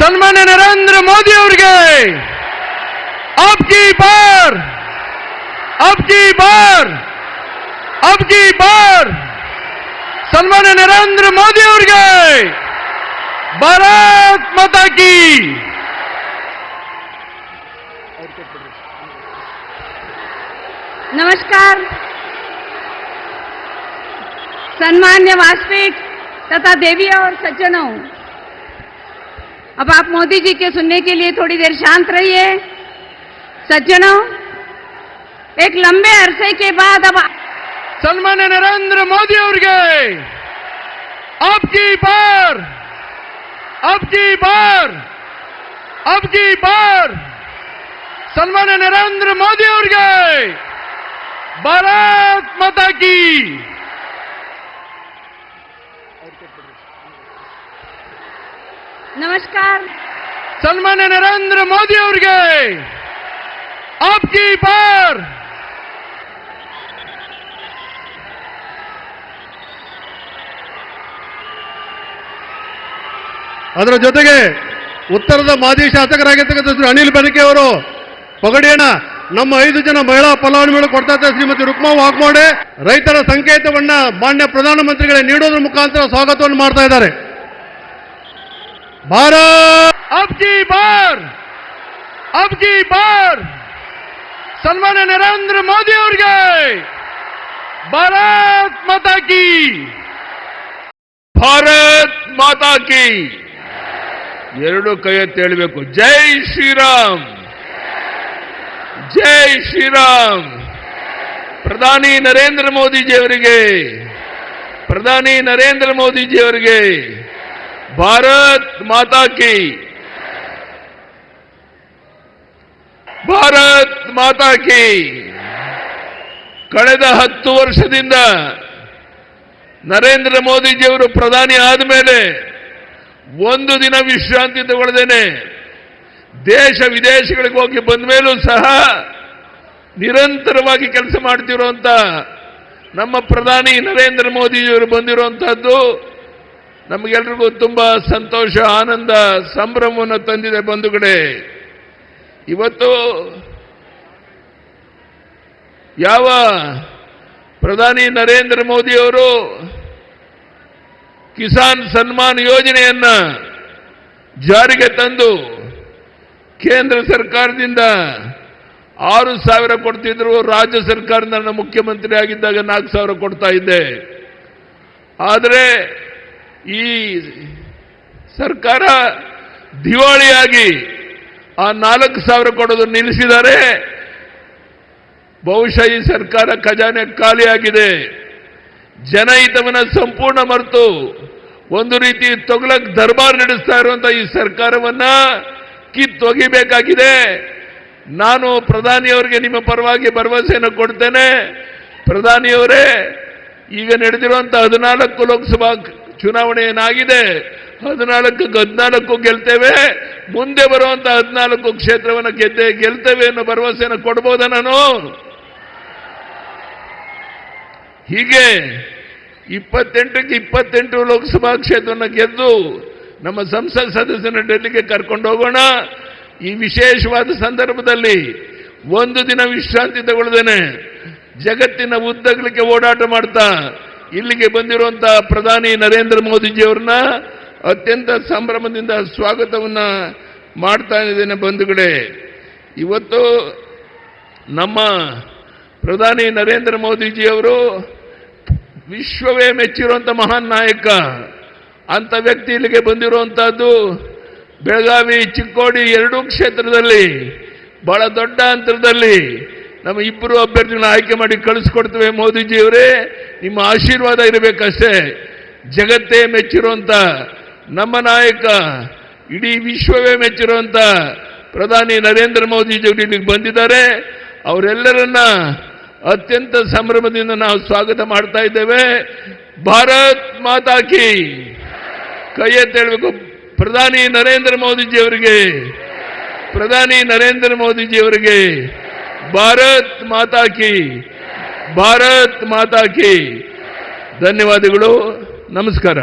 ಸನ್ಮಾನ್ಯ ನರೇಂದ್ರ ಮೋದಿ ಅವರಿಗೆ ಅಬ್ ಕಿ ಬಾರ್ ಅಬ್ ಕಿ ಬಾರ್ ಅಬ್ ಕಿ ಬಾರ್ ಸನ್ಮಾನ್ಯ ನರೇಂದ್ರ ಮೋದಿ ಅವರಿಗೆ ಭಾರತ್ ಮಾತಾ ಕಿ नमस्कार सम्मान्य वासपीठ तथा देवी और सज्जनों अब आप मोदी जी के सुनने के लिए थोड़ी देर शांत रहिए। सज्जनों, एक लंबे अरसे के बाद अब सन्मान नरेंद्र मोदी और गए अब की बार अब की बार अब की बार। सन्मान नरेंद्र मोदी और गए भारत माता की। ನಮಸ್ಕಾರ. ಸನ್ಮಾನ್ಯ ನರೇಂದ್ರ ಮೋದಿ ಅವರಿಗೆ ಆಪ್ಕಿ ಬಾರ್. ಅದರ ಜೊತೆಗೆ ಉತ್ತರದ ಮಾಜಿ ಶಾಸಕರಾಗಿರ್ತಕ್ಕಂಥ ಅನಿಲ್ ಬೆನಕೆ ಅವರು ನಮ್ಮ ಐದು ಜನ ಮಹಿಳಾ ಫಲಾನುಭವಿಗಳು ಕೊಡ್ತಾ ಇದ್ದಾರೆ. ಶ್ರೀಮತಿ ರುಕ್ಮಾ ವಾಗ್ಮೋಡೆ, ರೈತರ ಸಂಕೇತವನ್ನ ಮಾನ್ಯ ಪ್ರಧಾನಮಂತ್ರಿಗಳೇ ನೀಡೋದ್ರ ಮುಖಾಂತರ ಸ್ವಾಗತವನ್ನು ಮಾಡ್ತಾ ಇದ್ದಾರೆ. ಭಾರತ್ अब की बार अब की बार सन्मान्य नरेंद्र मोदी ಅವರಿಗೆ ಭಾರತ್ ಮಾತಾ ಕಿ ಭಾರತ್ ಮಾತಾ ಕಿ ಎರಡು ಕೈ ಎತ್ತಿ ಹೇಳಬೇಕು ಜೈ ಶ್ರೀರಾಮ್ ಜೈ ಶ್ರೀರಾಮ್ ಪ್ರಧಾನಿ ನರೇಂದ್ರ ಮೋದಿಜಿ ಅವರಿಗೆ ಪ್ರಧಾನಿ ನರೇಂದ್ರ ಮೋದಿಜಿ ಭಾರತ್ ಮಾತಾ ಕಿ. ಭಾರತ್ ಮಾತಾ ಕಿ. ಕಳೆದ ಹತ್ತು ವರ್ಷದಿಂದ ನರೇಂದ್ರ ಮೋದಿಜಿಯವರು ಪ್ರಧಾನಿ ಆದಮೇಲೆ ಒಂದು ದಿನ ವಿಶ್ರಾಂತಿ ತಗೊಳ್ಳದೇನೆ ದೇಶ ವಿದೇಶಗಳಿಗೆ ಹೋಗಿ ಬಂದ ಮೇಲೂ ಸಹ ನಿರಂತರವಾಗಿ ಕೆಲಸ ಮಾಡ್ತಿರುವಂತ ನಮ್ಮ ಪ್ರಧಾನಿ ನರೇಂದ್ರ ಮೋದಿಜಿಯವರು ಬಂದಿರುವಂತಹದ್ದು ನಮಗೆಲ್ರಿಗೂ ತುಂಬಾ ಸಂತೋಷ, ಆನಂದ, ಸಂಭ್ರಮವನ್ನು ತಂದಿದೆ ಬಂಧುಗಳೇ. ಇವತ್ತು ಯಾವ ಪ್ರಧಾನಿ ನರೇಂದ್ರ ಮೋದಿಯವರು ಕಿಸಾನ್ ಸನ್ಮಾನ್ ಯೋಜನೆಯನ್ನು ಜಾರಿಗೆ ತಂದು ಕೇಂದ್ರ ಸರ್ಕಾರದಿಂದ ಆರು ಸಾವಿರ ಕೊಡ್ತಿದ್ರು. ರಾಜ್ಯ ಸರ್ಕಾರದಿಂದ ನಾನು ಮುಖ್ಯಮಂತ್ರಿ ಆಗಿದ್ದಾಗ ನಾಲ್ಕು ಸಾವಿರ ಕೊಡ್ತಾ ಇದ್ದೆ. ಆದರೆ ಈ ಸರ್ಕಾರ ದಿವಾಳಿಯಾಗಿ ಆ ನಾಲ್ಕು ಸಾವಿರ ಕೊಡೋದು ನಿಲ್ಲಿಸಿದ್ದಾರೆ ಬಹುಶಃ ಈ ಸರ್ಕಾರ ಖಜಾನೆ ಖಾಲಿಯಾಗಿದೆ. ಜನಹಿತವನ್ನ ಸಂಪೂರ್ಣ ಮರೆತು ಒಂದು ರೀತಿ ತೊಗಲಕ್ ದರ್ಬಾರ್ ನಡೆಸ್ತಾ ಇರುವಂತ ಈ ಸರ್ಕಾರವನ್ನ ಕಿತ್ತೊಗಿಬೇಕಾಗಿದೆ. ನಾನು ಪ್ರಧಾನಿಯವರಿಗೆ ನಿಮ್ಮ ಪರವಾಗಿ ಭರವಸೆಯನ್ನು ಕೊಡ್ತೇನೆ. ಪ್ರಧಾನಿಯವರೇ ಈಗ ನಡೆದಿರುವಂತ ಹದಿನಾಲ್ಕು ಲೋಕಸಭಾ ಚುನಾವಣೆ ಏನಾಗಿದೆ ಹದಿನಾಲ್ಕು ಹದಿನಾಲ್ಕು ಗೆಲ್ತೇವೆ. ಮುಂದೆ ಬರುವಂತ ಹದಿನಾಲ್ಕು ಕ್ಷೇತ್ರವನ್ನು ಗೆದ್ದೆ ಗೆಲ್ತೇವೆ ಅನ್ನೋ ಭರವಸೆಯನ್ನು ಕೊಡ್ಬೋದ ನಾನು? ಹೀಗೆ ಇಪ್ಪತ್ತೆಂಟಕ್ಕೆ ಇಪ್ಪತ್ತೆಂಟು ಲೋಕಸಭಾ ಕ್ಷೇತ್ರವನ್ನು ಗೆದ್ದು ನಮ್ಮ ಸಂಸತ್ ಸದಸ್ಯನ ಡೆಲ್ಲಿಗೆ ಕರ್ಕೊಂಡು ಹೋಗೋಣ. ಈ ವಿಶೇಷವಾದ ಸಂದರ್ಭದಲ್ಲಿ ಒಂದು ದಿನ ವಿಶ್ರಾಂತಿ ತಗೊಳ್ದೇನೆ. ಜಗತ್ತಿನ ಉದ್ದಗಲಿಕ್ಕೆ ಓಡಾಟ ಮಾಡ್ತಾ ಇಲ್ಲಿಗೆ ಬಂದಿರುವಂತಹ ಪ್ರಧಾನಿ ನರೇಂದ್ರ ಮೋದಿಜಿಯವ್ರನ್ನ ಅತ್ಯಂತ ಸಂಭ್ರಮದಿಂದ ಸ್ವಾಗತವನ್ನು ಮಾಡ್ತಾ ಇದ್ದೇನೆ ಬಂಧುಗಳೇ. ಇವತ್ತು ನಮ್ಮ ಪ್ರಧಾನಿ ನರೇಂದ್ರ ಮೋದಿಜಿಯವರು ವಿಶ್ವವೇ ಮೆಚ್ಚಿರುವಂಥ ಮಹಾನ್ ನಾಯಕ. ಅಂಥ ವ್ಯಕ್ತಿ ಇಲ್ಲಿಗೆ ಬಂದಿರುವಂಥದ್ದು ಬೆಳಗಾವಿ ಚಿಕ್ಕೋಡಿ ಎರಡೂ ಕ್ಷೇತ್ರದಲ್ಲಿ, ಬಹಳ ದೊಡ್ಡ ಅಂತರದಲ್ಲಿ ನಮ್ಮ ಇಬ್ಬರು ಅಭ್ಯರ್ಥಿಗಳನ್ನ ಆಯ್ಕೆ ಮಾಡಿ ಕಳಿಸ್ಕೊಡ್ತೇವೆ ಮೋದಿಜಿಯವರೇ. ನಿಮ್ಮ ಆಶೀರ್ವಾದ ಇರಬೇಕಷ್ಟೇ. ಜಗತ್ತೇ ಮೆಚ್ಚಿರುವಂತ ನಮ್ಮ ನಾಯಕ, ಇಡೀ ವಿಶ್ವವೇ ಮೆಚ್ಚಿರುವಂತ ಪ್ರಧಾನಿ ನರೇಂದ್ರ ಮೋದಿಜಿಯವರು ಇಲ್ಲಿಗೆ ಬಂದಿದ್ದಾರೆ. ಅವರೆಲ್ಲರನ್ನ ಅತ್ಯಂತ ಸಂಭ್ರಮದಿಂದ ನಾವು ಸ್ವಾಗತ ಮಾಡ್ತಾ ಇದ್ದೇವೆ. ಭಾರತ್ ಮಾತಾಕಿ ಕೈ. ಎತ್ತೇಳಬೇಕು ಪ್ರಧಾನಿ ನರೇಂದ್ರ ಮೋದಿಜಿಯವರಿಗೆ, ಪ್ರಧಾನಿ ನರೇಂದ್ರ ಮೋದಿಜಿ ಅವರಿಗೆ ಭಾರತ್ ಮಾತಾ ಕಿ ಭಾರತ್ ಮಾತಾ ಕಿ. ಧನ್ಯವಾದಗಳು ನಮಸ್ಕಾರ.